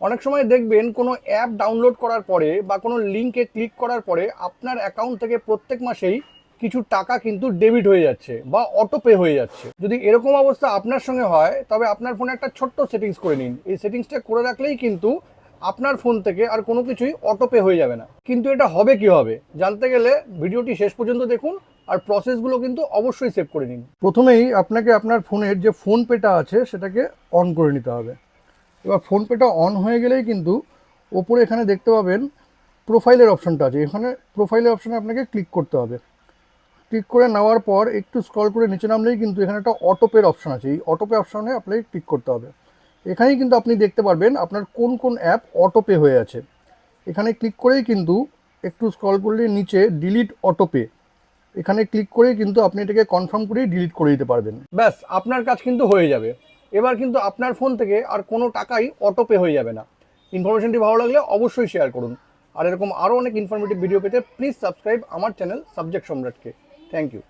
অনেক সময় দেখবেন কোনো অ্যাপ ডাউনলোড করার পরে বা কোনো লিঙ্কে ক্লিক করার পরে আপনার অ্যাকাউন্ট থেকে প্রত্যেক মাসেই কিছু টাকা কিন্তু ডেবিট হয়ে যাচ্ছে বা অটো পে হয়ে যাচ্ছে। যদি এরকম অবস্থা আপনার সঙ্গে হয়, তবে আপনার ফোনে একটা ছোট্ট সেটিংস করে নিন। এই সেটিংসটা করে রাখলেই কিন্তু আপনার ফোন থেকে আর কোনো কিছুই অটো পে হয়ে যাবে না। কিন্তু এটা হবে কি হবে? জানতে গেলে ভিডিওটি শেষ পর্যন্ত দেখুন আর প্রসেসগুলো কিন্তু অবশ্যই সেভ করে নিন। প্রথমেই আপনাকে আপনার ফোনের যে ফোন পেটা আছে, সেটাকে অন করে নিতে হবে। এবার ফোন পেটা অন হয়ে গেলেই কিন্তু ওপরে এখানে দেখতে পাবেন প্রোফাইলের অপশনটা আছে। এখানে প্রোফাইলের অপশনে আপনাকে ক্লিক করতে হবে। ক্লিক করে নেওয়ার পর একটু স্ক্রল করে নিচে নামলেই কিন্তু এখানে একটা অটোপের অপশন আছে। এই অটোপে অপশনে আপনাকে ক্লিক করতে হবে। এখানেই কিন্তু আপনি দেখতে পারবেন আপনার কোন কোন অ্যাপ অটোপে হয়ে আছে। এখানে ক্লিক করেই কিন্তু একটু স্ক্রল করলে নিচে ডিলিট অটোপে। এখানে ক্লিক করেই কিন্তু আপনি এটাকে কনফার্ম করেই ডিলিট করে দিতে পারবেন। ব্যাস, আপনার কাজ কিন্তু হয়ে যাবে। এবার কিন্তু আপনার ফোন থেকে আর কোনো টাকাই অটোপে হয়ে যাবে না। ইনফরমেশনটি ভালো লাগলে অবশ্যই শেয়ার করুন। আর এরকম আরও অনেক ইনফরমেটিভ ভিডিও পেতে প্লিজ সাবস্ক্রাইব আমার চ্যানেল সাবজেক্ট সম্রাটকে থ্যাংক ইউ